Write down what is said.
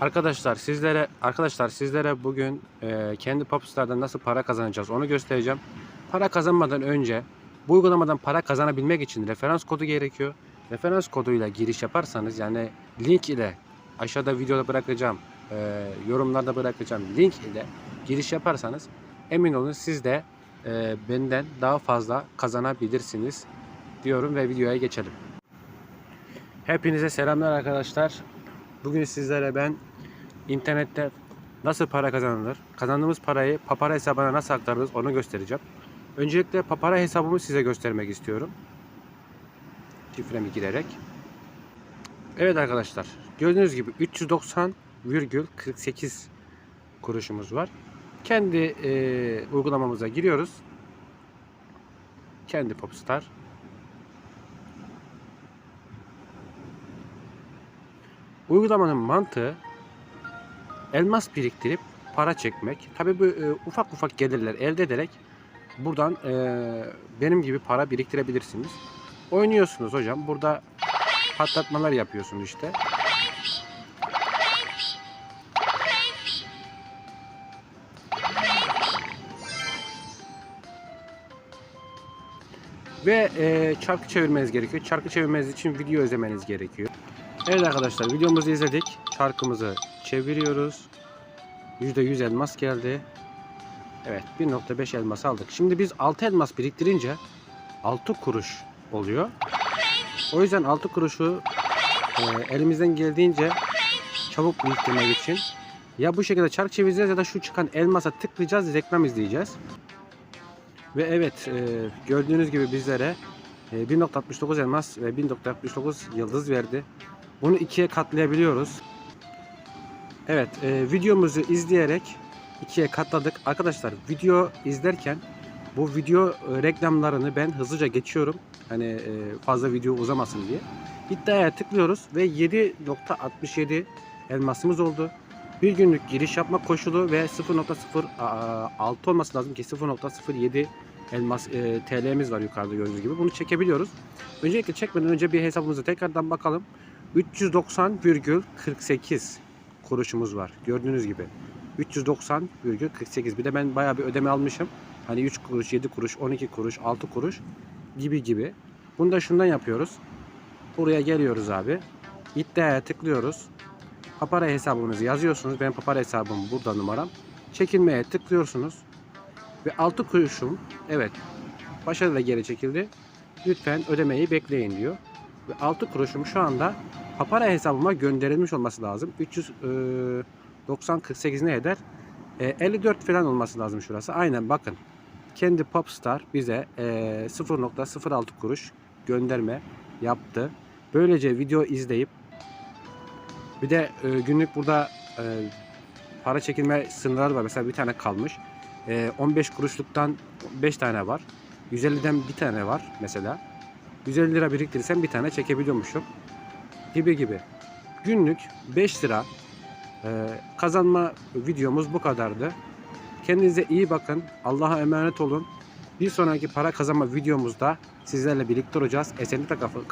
Arkadaşlar sizlere arkadaşlar sizlere bugün e, kendi Popstar'dan nasıl para kazanacağız onu göstereceğim. Para kazanmadan önce bu uygulamadan para kazanabilmek için referans kodu gerekiyor. Referans koduyla giriş yaparsanız yani link ile aşağıda videoda bırakacağım, e, yorumlarda bırakacağım link ile giriş yaparsanız emin olun siz de e, benden daha fazla kazanabilirsiniz diyorum ve videoya geçelim. Hepinize selamlar arkadaşlar. Bugün sizlere ben internette nasıl para kazanılır, kazandığımız parayı papara hesabına nasıl aktarırız onu göstereceğim. Öncelikle papara hesabımı size göstermek istiyorum. Şifremi girerek. Evet arkadaşlar, gördüğünüz gibi 390,48 kuruşumuz var. Kendi e, uygulamamıza giriyoruz. Kendi Popstar. Uygulamanın mantığı elmas biriktirip para çekmek. Tabii bu e, ufak ufak gelirler elde ederek buradan e, benim gibi para biriktirebilirsiniz. Oynuyorsunuz hocam. Burada patlatmalar yapıyorsunuz işte. Ve e, çarkı çevirmeniz gerekiyor. Çarkı çevirmeniz için video izlemeniz gerekiyor. Evet arkadaşlar videomuzu izledik. Çarkımızı çeviriyoruz. %100 elmas geldi. Evet 1.5 elmas aldık. Şimdi biz 6 elmas biriktirince 6 kuruş oluyor. O yüzden 6 kuruşu e, elimizden geldiğince çabuk biriktirmek için ya bu şekilde çark çevireceğiz ya da şu çıkan elmasa tıklayacağız reklam izleyeceğiz. Ve evet e, gördüğünüz gibi bizlere e, 1.69 elmas ve 1.69 yıldız verdi. Bunu ikiye katlayabiliyoruz. Evet, e, videomuzu izleyerek ikiye katladık. Arkadaşlar video izlerken bu video e, reklamlarını ben hızlıca geçiyorum. Hani e, fazla video uzamasın diye. İddiaya tıklıyoruz ve 7.67 elmasımız oldu. Bir günlük giriş yapma koşulu ve 0.06 olması lazım ki 0.07 elmas e, TL'miz var yukarıda gördüğünüz gibi. Bunu çekebiliyoruz. Öncelikle çekmeden önce bir hesabımıza tekrardan bakalım. 390,48 kuruşumuz var. Gördüğünüz gibi. 390,48. Bir de ben bayağı bir ödeme almışım. Hani 3 kuruş, 7 kuruş, 12 kuruş, 6 kuruş gibi gibi. Bunu da şundan yapıyoruz. Buraya geliyoruz abi. İddiaya tıklıyoruz. Papara hesabınızı yazıyorsunuz. Benim papara hesabım burada numaram. Çekilmeye tıklıyorsunuz. Ve 6 kuruşum evet başarıyla geri çekildi. Lütfen ödemeyi bekleyin diyor. Ve 6 kuruşum şu anda papara hesabıma gönderilmiş olması lazım. 390 48 ne eder? E, 54 falan olması lazım şurası. Aynen bakın. Kendi Popstar bize e, 0.06 kuruş gönderme yaptı. Böylece video izleyip bir de e, günlük burada e, para çekilme sınırları var. Mesela bir tane kalmış. E, 15 kuruşluktan 5 tane var. 150'den bir tane var mesela. 150 lira biriktirirsem bir tane çekebiliyormuşum. Gibi gibi. Günlük 5 lira e, kazanma videomuz bu kadardı. Kendinize iyi bakın. Allah'a emanet olun. Bir sonraki para kazanma videomuzda sizlerle birlikte olacağız. Esenlikle kalın.